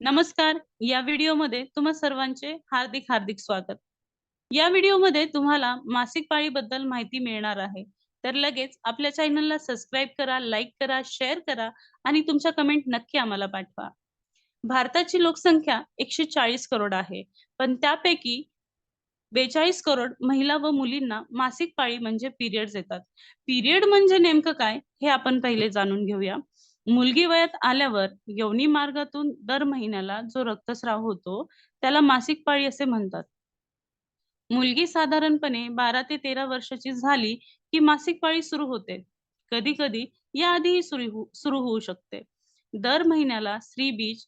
नमस्कार. या व्हिडिओमध्ये तुम्हा सर्वांचे हार्दिक हार्दिक स्वागत. या व्हिडिओमध्ये तुम्हाला मासिक पाळीबद्दल माहिती मिळणार आहे. तर लगेच आपल्या चॅनलला सबस्क्राईब करा लाईक करा शेअर करा आणि तुमच्या कमेंट नक्की आम्हाला पाठवा. भारताची लोकसंख्या एकशे चाळीस करोड आहे. पण त्यापैकी बेचाळीस करोड महिला व मुलींना मासिक पाळी म्हणजे पिरियड्स येतात. पिरियड म्हणजे नेमकं काय हे आपण पहिले जाणून घेऊया. मुलगी वयात आल्यावर यवनी मार्गातून दर महिन्याला जो रक्तस्राव होतो त्याला मासिक पाळी असे म्हणतात. मुलगी साधारणपणे बारा ते तेरा वर्षाची झाली की मासिक पाळी सुरू होते. कधी कधी याआधीही हो, सुरू होऊ शकते. दर महिन्याला स्त्री बीज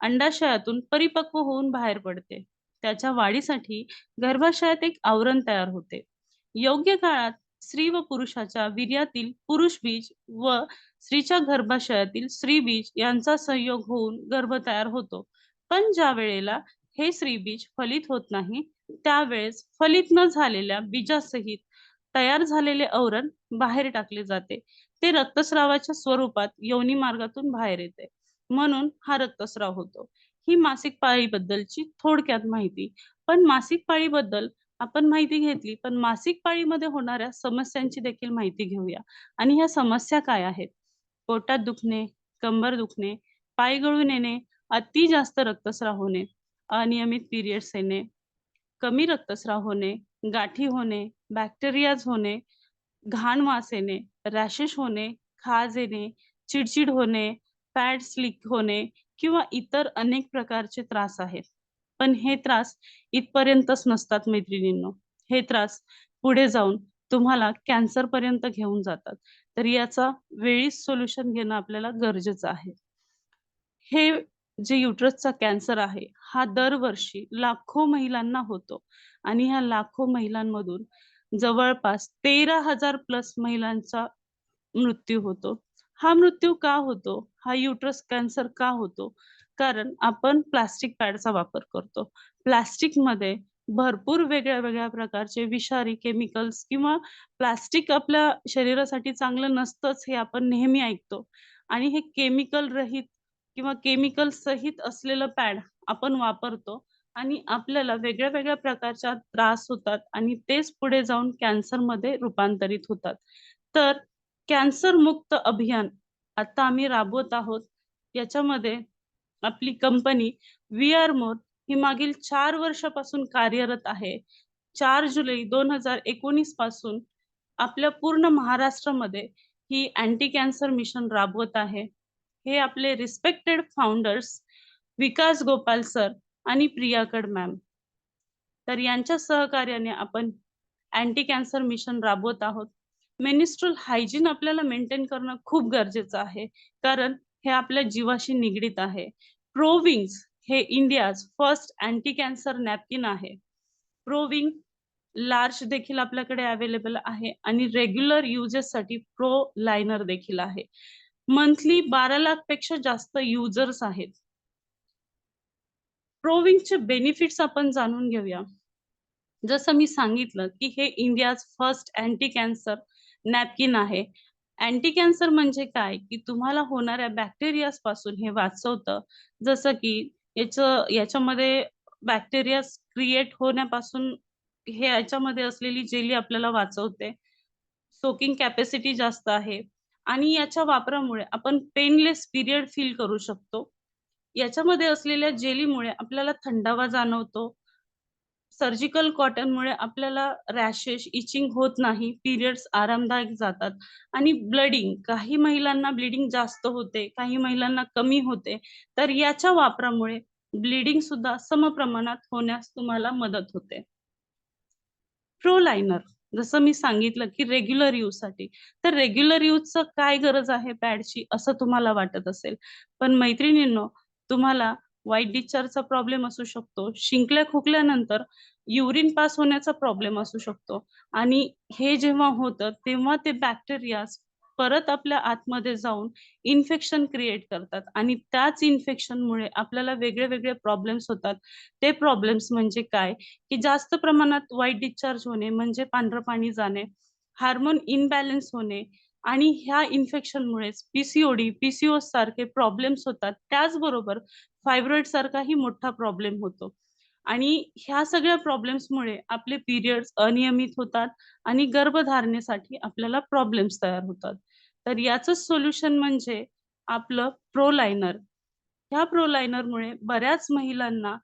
अंडाशयातून परिपक्व होऊन बाहेर पडते. त्याच्या वाढीसाठी गर्भाशयात एक आवरण तयार होते. योग्य काळात स्त्री व पुरुषाच्या वीर्यातील पुरुष बीज व स्त्रीच्या गर्भाशयातील स्त्री बीज यांचा संयोग होऊन गर्भ तयार होतो. पण ज्या वेळेला हे स्त्री बीज फलित होत नाही त्यावेळेस फलित न झालेल्या बीजासहित तयार झालेले आवरण बाहेर टाकले जाते. ते रक्तस्रावाच्या स्वरूपात योनी मार्गातून बाहेर येते. म्हणून हा रक्तस्राव होतो. ही मासिक पाळीबद्दलची थोडक्यात माहिती. पण मासिक पाळीबद्दल आपण माहिती घेतली पण मासिक पाळीमध्ये होणाऱ्या समस्यांची देखील माहिती घेऊया. आणि ह्या समस्या काय आहेत? पोटात दुखणे कंबर दुखणे पाय गळून येणे अति जास्त रक्तस्राव होणे अनियमित पिरियड्स येणे कमी रक्तस्राव होणे गाठी होणे बॅक्टेरियाज होणे घाण वास येणे रॅशेस होणे खाज येणे चिडचिड होणे पॅड स्लिक होणे किंवा इतर अनेक प्रकारचे त्रास आहेत. पण हे त्रास इथपर्यंतच नसतात मैत्रिणींनो. हे त्रास पुढे जाऊन तुम्हाला कॅन्सर पर्यंत घेऊन जातात. तर याचा वेळीच सोल्युशन घेणं आपल्याला गरजेचं आहे. हे जे युट्रसचा कॅन्सर आहे हा दरवर्षी लाखो महिलांना होतो. आणि ह्या लाखो महिलांमधून जवळपास तेरा हजार प्लस महिलांचा मृत्यू होतो. हा मृत्यू का होतो? हा युट्रस कॅन्सर का होतो? कारण आपण प्लास्टिक पॅडचा वापर करतो. प्लास्टिकमध्ये भरपूर वेगळ्या वेगळ्या प्रकारचे विषारी केमिकल्स किंवा प्लास्टिक आपल्या शरीरासाठी चांगलं नसतंच हे आपण नेहमी ऐकतो. आणि हे केमिकल रहित किंवा केमिकल सहित असलेलं पॅड आपण वापरतो आणि आपल्याला वेगळ्या वेगळ्या प्रकारच्या त्रास होतात आणि तेच पुढे जाऊन कॅन्सरमध्ये रूपांतरित होतात. तर कॅन्सर मुक्त अभियान आता आम्ही राबवत आहोत. याच्यामध्ये आपली कंपनी वी आर मोर ही मागील चार वर्षापासून कार्यरत आहे. चार जुलै दोन हजार एकोणीसपासून आपल्या पूर्ण महाराष्ट्रामध्ये ही अँटी कॅन्सर मिशन राबवत आहे. हे आपले respected founders Vikas Gopal sir आणि प्रियाकड मॅम तर यांच्या सहकार्याने आपण अँटी कॅन्सर मिशन राबवत आहोत. मेनिस्ट्रल हायजीन आपल्याला मेंटेन करणं खूप गरजेचं आहे. कारण हे आपल्या जीवाशी निगडीत आहे. प्रोविंग्स हे India's first anti cancer napkin आहे प्रोविंग लार्ज देखील आपल्याकडे अवेलेबल आहे आणि रेग्युलर युजेससाठी प्रो लायनर देखील आहे. मंथली बारा लाखपेक्षा जास्त युजर्स आहेत. प्रोविंगचे बेनिफिट्स आपण जाणून घेऊया. जसं मी सांगितलं की हे India's first anti cancer napkin आहे. अँटी कॅन्सर म्हणजे काय? की तुम्हाला होणाऱ्या बॅक्टेरियाजपासून हे वाचवतं. जसं की याच याच्यामध्ये बॅक्टेरिया क्रिएट होण्यापासून हे याच्यामध्ये असलेली जेली आपल्याला वाचवते. सोकिंग कॅपॅसिटी जास्त आहे. आणि याच्या वापरामुळे आपण पेनलेस पिरियड फील करू शकतो. याच्यामध्ये असलेल्या जेलीमुळे आपल्याला थंडावा जाणवतो. सर्जिकल कॉटनमुळे आपल्याला रॅशेस इचिंग होत नाही पिरियड्स आरामदायक जातात आणि ब्लडिंग काही महिलांना ब्लिडिंग जास्त होते काही महिलांना कमी होते तर याच्या वापरामुळे ब्लिडिंग सुद्धा समप्रमाणात होण्यास तुम्हाला मदत होते. प्रोलायनर जसं मी सांगितलं की रेग्युलर यूजसाठी तर रेग्युलर यूजचं काय गरज आहे पॅडची असं तुम्हाला वाटत असेल. पण मैत्रिणींनो तुम्हाला व्हाईट डिस्चार्जचा प्रॉब्लेम असू शकतो. शिंकल्या खोकल्यानंतर युरिन पास होण्याचा प्रॉब्लेम असू शकतो. आणि हे जेव्हा होतं तेव्हा ते बॅक्टेरिया परत आपल्या आतमध्ये जाऊन इन्फेक्शन क्रिएट करतात. आणि त्याच इन्फेक्शनमुळे आपल्याला वेगळे वेगळे प्रॉब्लेम्स होतात. ते प्रॉब्लेम्स म्हणजे काय? की जास्त प्रमाणात व्हाईट डिस्चार्ज होणे म्हणजे पांढरं पाणी जाणे हार्मोन इनबॅलन्स होणे आणि ह्या इन्फेक्शनमुळेच पीसीओडी पीसीओ सारखे प्रॉब्लेम्स होतात. त्याचबरोबर फायब्रॉइड सारखाही मोठा प्रॉब्लेम होतो. आणि ह्या सगळ्या प्रॉब्लेम्समुळे आपले पिरियड्स अनियमित होतात आणि गर्भधारणेसाठी आपल्याला प्रॉब्लेम्स तयार होतात. तर याचं सोल्युशन म्हणजे आपलं प्रोलायनर ह्या प्रोलायनरमुळे बऱ्याच महिलांना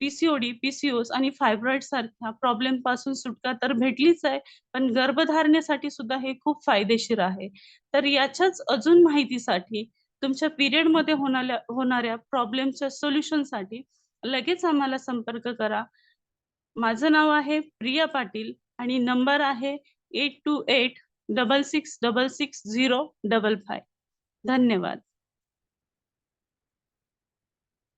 पीसीओडी पीसीओस आणि फायब्रॉइड सारख्या प्रॉब्लेमपासून सुटका तर भेटलीच आहे पण गर्भधारणेसाठी सुद्धा हे खूप फायदेशीर आहे. तर याच्याच अजून माहितीसाठी तुमच्या पिरियडमध्ये होणाऱ्या होणाऱ्या प्रॉब्लेमच्या सोल्युशनसाठी लगेच आम्हाला संपर्क करा. माझं नाव आहे प्रिया पाटील आणि नंबर आहे eight two eight double six double six zero double five धन्यवाद.